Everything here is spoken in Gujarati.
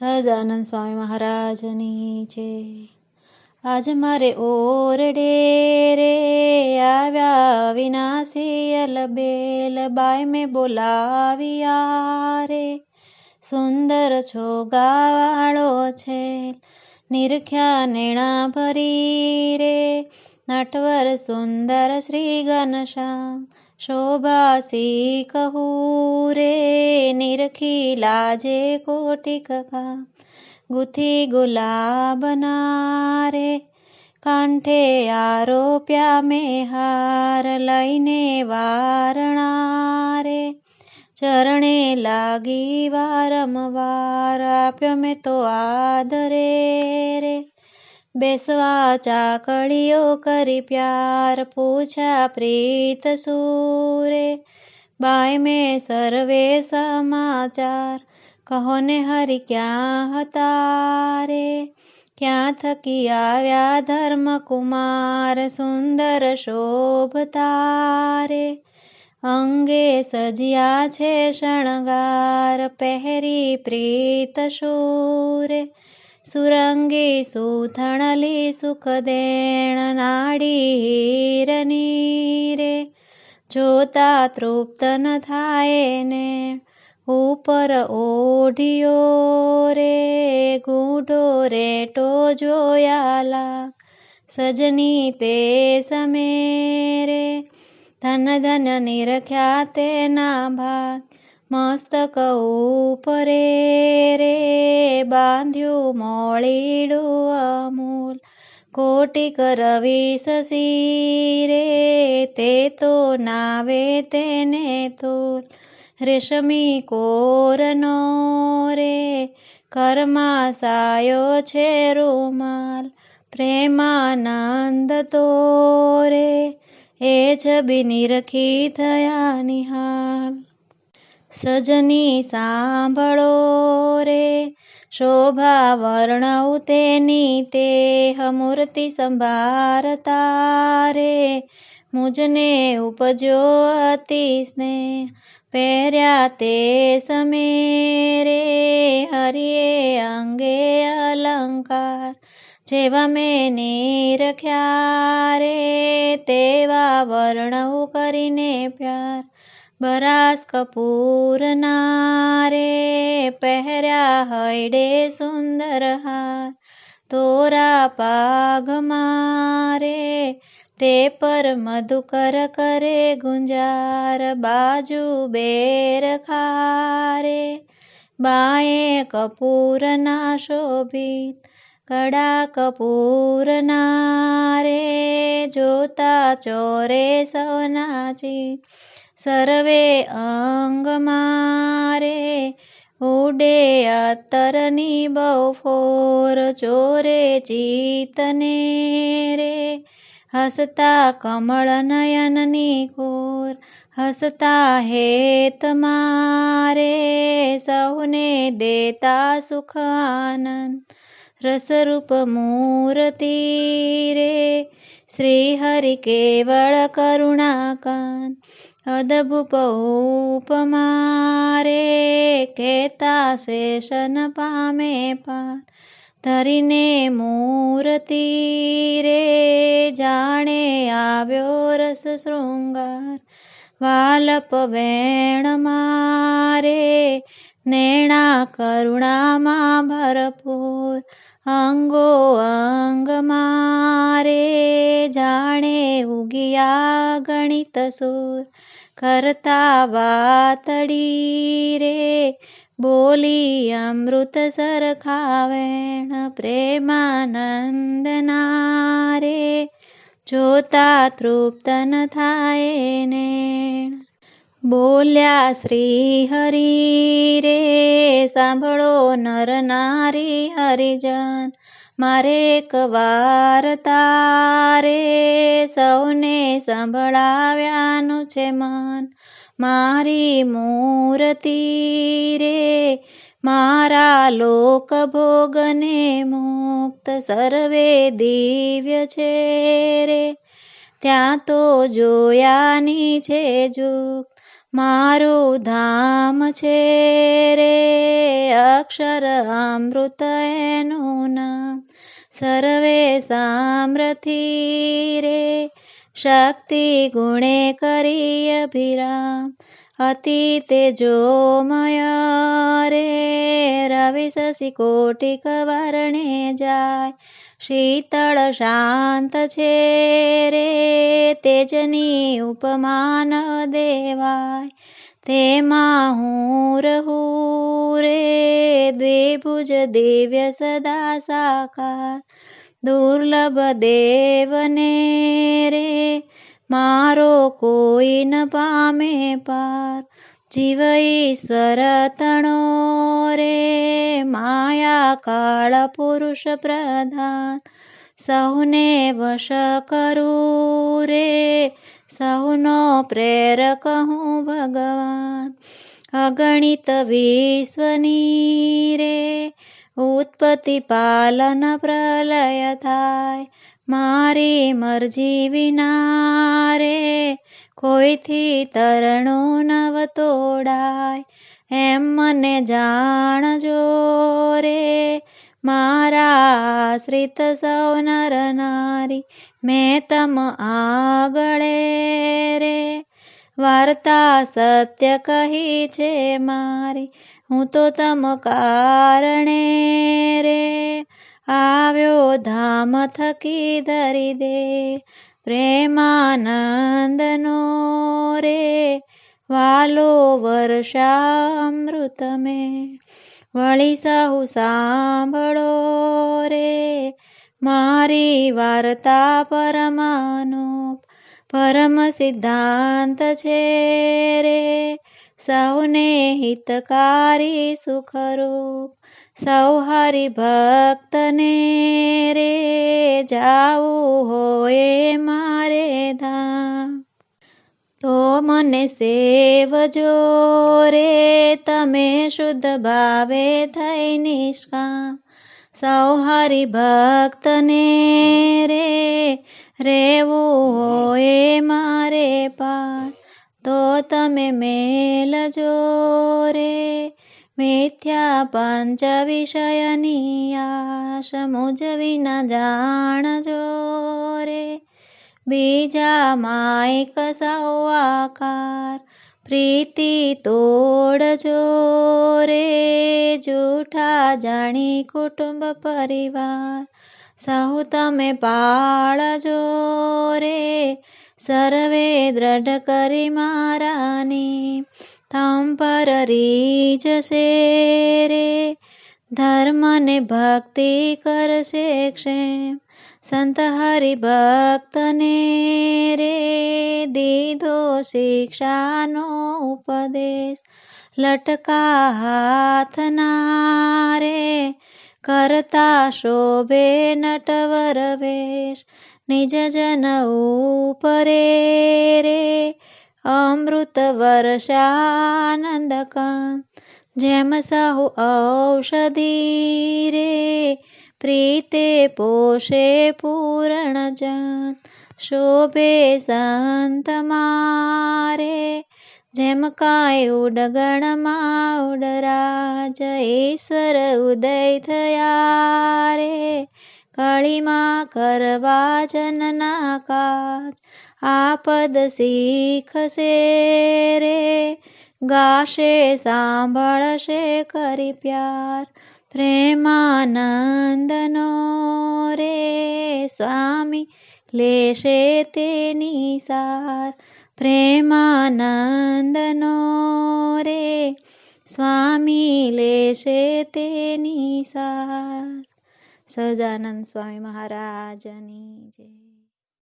સહજાનંદ સ્વામી મહારાજની છે. આજ મારે ઓરડે રે આવ્યા વિનાશી અલબેલ બાય મેં બોલાવ્યા રે સુંદર છો ગાવાળો છે, નિરખ્યા નેણા ભરી રે. નટવર સુંદર શ્રી ઘનશ્યામ શોભાસી કહું રે નિરખી લાજે કોટિકા ગુથી ગુલાબના રે કંઠે આરોપ્યા મેં હાર લઈને વારણા રે ચરણે લાગી વારંવાર આપ્યો મેં તો આદરે રે બેસવા ચાકડીઓ કરી પ્યાર પૂછ્યા પ્રીત સૂરે. બાય મેં સર્વે સમાચાર, કહો ને હરિ ક્યાં હતા રે ક્યાં થકી આવ્યા ધર્મકુમાર, સુંદર શોભતા રે અંગે સજ્યા છે શણગાર, પહેરી પ્રીત શૂરે સુરંગી સુથણલી સુખદેણ નાડી હીરની રે જોતા તૃપ્ત ન થાય ને ઉપર ઓઢિયો રે ગૂઢો રેટો જોયા લાગ સજની તે સમે રે ધન ધન નિરખ્યા તેના ભાગ મસ્તક ઉપરે રે બાંધ્યું મોળીડું અમૂલ. કોટી કરવી શશી રે તે તો નાવે તેને તોલ રેશમી કોરનો રે કર્મા સાયો છે રૂમાલ. પ્રેમાનંદ તો રે, એ છબી નિરખી થયા નિહાલ સજની સાંભળો રે. શોભા વર્ણવ તેની તેહ મૂર્તિ સંભારતા રે. મુજને ઉપજો અતિ સ્નેહ, પહેર્યા તે સમે રે હરિએ અંગે અલંકાર, જેવા મેં નિરખ્યા રે. તેવા વર્ણવ કરીને પ્યાર બરાસ કપૂરના રે પહેર્યા હૈડે સુંદર હાર. તોરા પાઘ મારે તે પર મધુકર કરે ગુંજાર, બાજુ બેર ખારે. બાએ કપૂરના શોભિત કડા કપૂરના રે જોતા ચોરે સવનાચી સર્વે અંગ મારે ઉડે અત્તરની બહુ ફોર ચોરે ચિતને રે હસતા કમળ નયનની કોર હસતા હેત મારે સૌને દેતા સુખ આનંદ રસરૂપ મૂર્તિ રે શ્રી હરિ કેવળ કરુણાકાન અદભુપ ઉપમા રે કેતા શેષન પામે પાર. ધરીને મૂર્તિ રે જાણે આવ્યો રસ શૃંગાર. વાલપ વેણ મારે, નેણા કરુણામાં ભરપૂર. અંગો અંગ મારે ઉગિયા ગણિત સુર, કરતા વાતડી રે. બોલી અમૃત સરખાવેણ પ્રેમાનંદના રે જોતા તૃપ્ત ન થાય ને બોલ્યા શ્રી હરિ રે, સાંભળો નર નારી હરિજન. મારે એક તારે સૌને સંભળાવ્યાનું છે મન. મારી મૂર્તિ રે, મારા લોક ભોગને મુક્ત સર્વે દિવ્ય છે રે. ત્યાં તો જોયાની છે જો મારું ધામ છે રે. અક્ષર અમૃત એનું નામ. સર્વે સામ્રથી રે શક્તિ ગુણે કરી અભિરામ અતિ તેજોમય રે રવિ શશી કોટિક વર્ણે જાય શીતળ શાંત છે રે તેજની ઉપમાન દેવાય તેમાં હું રહું રે દ્વિભુજ દિવ્ય સદા સાકાર દુર્લભ દેવને રે મારો કોઈ ન પામે પાર જીવ સરતણો રે માયા કાળ પુરુષ પ્રધાન સૌને વશ કરું રે સહુનો પ્રેરક હું ભગવાન. અગણિત વિશ્વની રે, ઉત્પત્તિ પાલન પ્રલય થાય. મારી મરજી વિના રે, કોઈથી તરણું નવ તોડાય. એમ મને જાણજો રે મારા આશ્રિત સૌ નર નારી, મેં તમ આગળે રે. વાર્તા સત્ય કહી છે મારી, હું તો તમ કારણે રે. આવ્યો ધામ થકી ધરી દે, પ્રેમાનંદનો રે. વાલો વર્ષામૃત મેં વળી સહુ સાંભળો રે. મારી વાર્તા પરમાનો પરમ સિદ્ધાંત છે રે. સૌને હિતકારી સુખરૂપ, સૌ હરિ ભક્તને રે. જાવું હોય મારે ધામ તો મને સેવજો રે તમે શુદ્ધ ભાવે થઈ નિષ્કામ. સૌ હરિ ભક્તને રે, રેવું હોય મારે પાસ. તો તમે મેલજો રે મિથ્યા પંચ વિષયની આશ, મુજ વિના જાણજો રે બીજા માયક સૌ આકાર પ્રીતિ તોડજો રે જૂઠા જાણી કુટુંબ પરિવાર. સહુ તમે પાળજો રે સર્વે દ્રઢ કરી મારાની. તમ પર રીજશે રે ધર્મને ભક્તિ કરશે ક્ષેમ. સંત હરિ ભક્તને રે દીધો શિક્ષાનો ઉપદેશ. લટકા હાથના રે કરતા શોભે નટવર વેશ નિજ જન ઉપરે રે અમૃત વર્ષાનંદ જેમ સહુ ઔષધિ રે પ્રીતે પોષે પૂરણ જાન શોભે શાંત મારે જેમ કાંઈ ઉડગણમાં ઉડરાજ ઈશ્વર ઉદય થયા રે કાળીમાં કરવા જનના કાજ આપદ શીખશે રે ગાશે સાંભળશે કરી પ્યાર પ્રેમાનંદનો રે સ્વામી લેશે તેની સાર પ્રેમાનંદનો રે સ્વામી લેશે તેની સાર સહજાનંદ સ્વામી મહારાજની જય